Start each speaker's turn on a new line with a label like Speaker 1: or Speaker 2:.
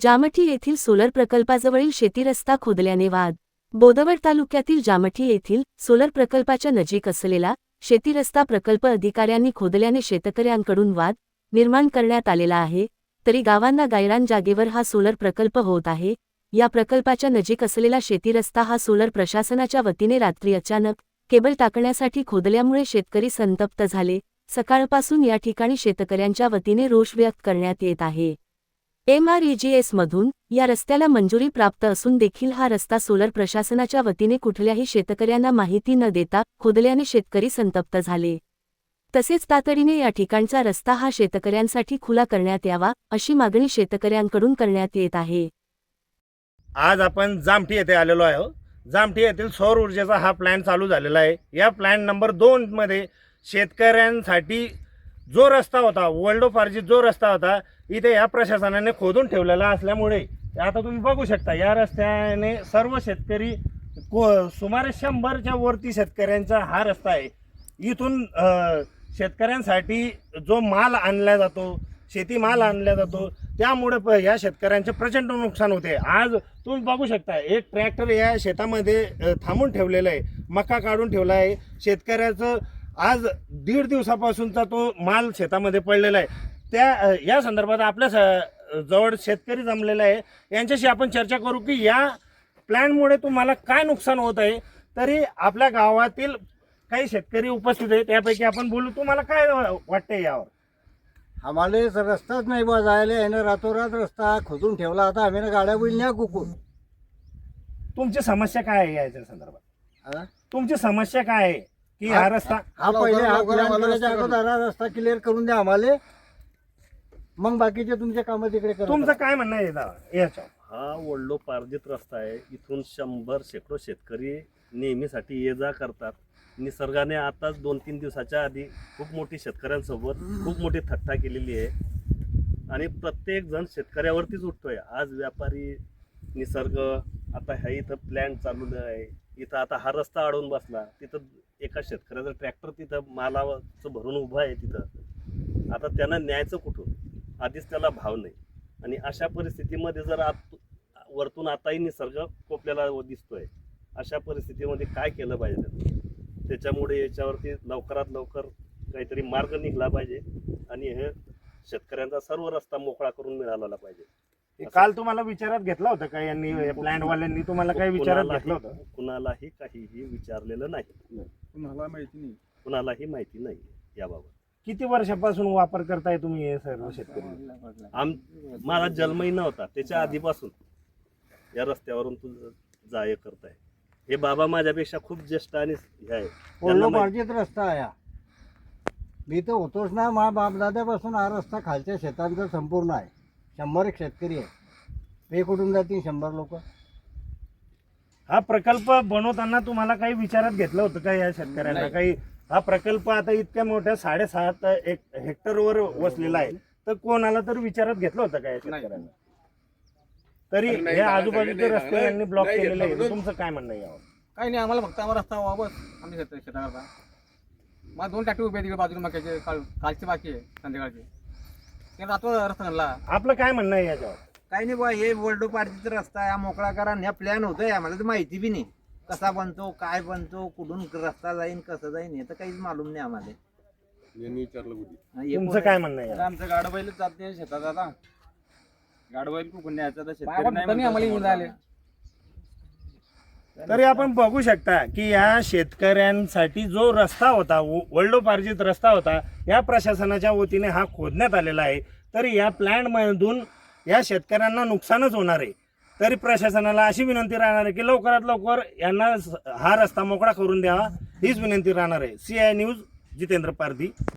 Speaker 1: जामठी येथील सोलर प्रकल्पाजवळील शेती रस्ता खोदल्याने वाद. बोदवड तालुक्यातील जामठी येथील सोलर प्रकल्पाच्या नजीक असलेला शेती रस्ता प्रकल्प अधिकाऱ्यांनी खोदल्याने शेतकऱ्यांकडून वाद निर्माण करण्यात आलेला आहे तरी गावांना गायरान जागेवर हा सोलर प्रकल्प होत आहे. या प्रकल्पाच्या नजीक असलेला शेती रस्ता हा सोलर प्रशासनाच्या वतीने रात्री अचानक केबल टाकण्यासाठी खोदल्यामुळे शेतकरी संतप्त झाले. सकाळपासून या ठिकाणी शेतकऱ्यांच्या वतीने रोष व्यक्त करण्यात येत आहे. मधून या रस्त्याला मंजुरी प्राप्त असून देखील हा रस्ता सोलर प्रशासनाच्या वतीने कुठल्याही शेतकऱ्यांना माहिती न देता खोदल्याने शेतकरी संतप्त झाले. तसेच तातडीने या ठिकाणचा रस्ता हा शेतकऱ्यांसाठी खुला करण्यात यावा अशी मागणी शेतकऱ्यांकडून करण्यात येत आहे.
Speaker 2: आज आपण जामठी येथे आलेलो आहे हो. जामठी येथील सौर ऊर्जेचा हा प्लॅन चालू झालेला आहे. या प्लॅन नंबर दोन मध्ये शेतकऱ्यांसाठी जो रस्ता होता वर्ल्ड ऑफ आरजी जो रस्ता होता इथे या प्रशासनाने खोदून ठेवलेला असल्यामुळे आता तुम्ही बघू शकता या रस्त्याने सर्व शेतकरी को- सुमारे शंभरच्या वरती शेतकऱ्यांचा हा रस्ता आहे. इथून शेतकऱ्यांसाठी जो माल आणला जातो शेतीमाल आणला जातो त्यामुळे प- या शेतकऱ्यांचे प्रचंड नुकसान होते. आज तुम्ही बघू शकता एक ट्रॅक्टर या शेतामध्ये थांबून ठेवलेलं आहे मका काढून ठेवला आहे. शेतकऱ्याचं आज दीड दिवसापासूनचा तो माल शेतामध्ये पडलेला आहे. त्या या संदर्भात आपल्या स- जवळ शेतकरी जमलेला आहे. यांच्याशी आपण चर्चा करू की या प्लॅनमुळे तुम्हाला काय नुकसान होत आहे तरी आपल्या गावातील काही शेतकरी उपस्थित आहेत त्यापैकी आपण बोलू. तुम्हाला काय वाटतंय यावर?
Speaker 3: आम्हाला तर रस्ताच नाही बा जायला यानं रातोरात रस्ता खोदून ठेवला आता आम्ही ना गाड्या बैल न्या कुकून.
Speaker 2: तुमची समस्या काय आहे याच्या संदर्भात?
Speaker 3: हा?
Speaker 2: तुमची समस्या काय आहे की हा रस्ता
Speaker 3: हा पहिले हा
Speaker 4: लवकर
Speaker 3: करायच्या अगोदर हा रस्ता क्लिअर करून द्या आम्हाला. मग बाकीचे तुमचे कामं तिकडे करा
Speaker 2: तुमचं काय म्हणणं आहे याचा- याच्यावर
Speaker 5: हा वडलोपार्जित रस्ता आहे. इथून शंभर शेकडो शेतकरी नेहमीसाठी ये जा करतात. निसर्गाने आताच दोन तीन दिवसाच्या आधी खूप मोठी शेतकऱ्यांसोबत खूप मोठी थट्टा केलेली आहे. आणि प्रत्येक जण शेतकऱ्यावरतीच उठतोय. आज व्यापारी निसर्ग आता ह्या इथं प्लॅन चालू आहे. इथं आता हा रस्ता अडवून बसला. तिथं एका शेतकऱ्याचा ट्रॅक्टर तिथं मालाचं भरून उभं आहे तिथं. आता त्यांना न्यायचं कुठून? आधीच त्याला भाव नाही. आणि अशा परिस्थितीमध्ये जर आत वरतून आताही निसर्ग कोपल्याला दिसतोय अशा परिस्थितीमध्ये काय केलं पाहिजे? त्याच्यामुळे याच्यावरती लवकरात लवकर काहीतरी मार्ग निघला पाहिजे आणि हे शेतकऱ्यांचा सर्व रस्ता मोकळा करून मिळाला पाहिजे.
Speaker 2: काल तुम्हाला विचारात घेतला होता का यांनी प्लॅन वाल्यांनी तुम्हाला काही विचारात घेतलं होतं?
Speaker 5: कुणालाही काहीही विचारलेलं नाही.
Speaker 4: तुम्हाला माहिती नाही.
Speaker 5: कुणालाही माहिती नाही याबाबत.
Speaker 2: किती वर्षापासून वापर करताय तुम्ही हे सर्व शेतकरी?
Speaker 5: आम माझा जन्मही नव्हता त्याच्या आधीपासून. या रस्त्यावरून तू जाय करताय. हे बाबा माझ्यापेक्षा खूप ज्येष्ठ आणि हे आहे. त्यांना
Speaker 3: पडलो
Speaker 5: माहिती-
Speaker 3: पार्जित रस्ता आहे हा. मी तर होतोच ना मा बापदाद्यापासून हा रस्ता खालच्या शेतांचा संपूर्ण आहे. शंभर एक शेतकरी आहे. ते कुठून जातील शंभर लोक?
Speaker 2: हा प्रकल्प बनवताना तुम्हाला काही विचारात घेतलं होतं का या शेतकऱ्यांना? काही हा प्रकल्प आता इतक्या मोठ्या साडेसात एक हेक्टरवर वसलेला आहे. तर कोणाला तर विचारात घेतलं होतं का या शेतकऱ्यांना? तरी हे आजूबाजूचे रस्ते यांनी ब्लॉक
Speaker 4: नाही
Speaker 2: केलेले आहे तुमचं काय म्हणणं आहे यावर?
Speaker 4: काही नाही आम्हाला फक्त आम्हाला रस्ता व्हावा बस. आम्ही शेत शेताकरता. मग दोन ट्रॅक्टर उभे आहे तिकडे बाजूला मक्याचे काल कालचे बाकी आहे संध्याकाळचे. ते रात्र रस्ता आणला
Speaker 2: आपलं काय म्हणणं आहे याच्यावर?
Speaker 6: काही नाही बा हे वर्ल्ड पार्टीचा रस्ता आहे हा मोकळा करा आणि हा प्लॅन होतोय आम्हाला तर माहिती बी नाही. कसा बनतो काय बनतो कुठून रस्ता जाईन कसं जाईन हे तर काहीच मालूम नाही आम्हाला.
Speaker 4: यांनी विचारलं कुठे
Speaker 6: हा, हे
Speaker 2: तुमचं
Speaker 6: कोण-
Speaker 2: काय म्हणणं आहे?
Speaker 7: आमचं गाडं बैल जात नाही शेतात आता. गाडं बैल कुठून न्यायचं तर शेतकरी नाही
Speaker 4: आम्हाला येऊन
Speaker 2: आपण बघू शकता की या शेतकऱ्यांसाठी जो रस्ता होता वल्डोपार्जित रस्ता होता या प्रशासनाच्या वतीने हा खोदण्यात आलेला आहे. तरी या प्लॅनमधून या शेतकऱ्यांना नुकसानच होणार आहे. तरी प्रशासनाला अशी विनंती राहणार आहे की लवकरात लवकर यांना हा रस्ता मोकळा करून द्यावा. हीच विनंती राहणार आहे. C I News Jitendra Pardhi.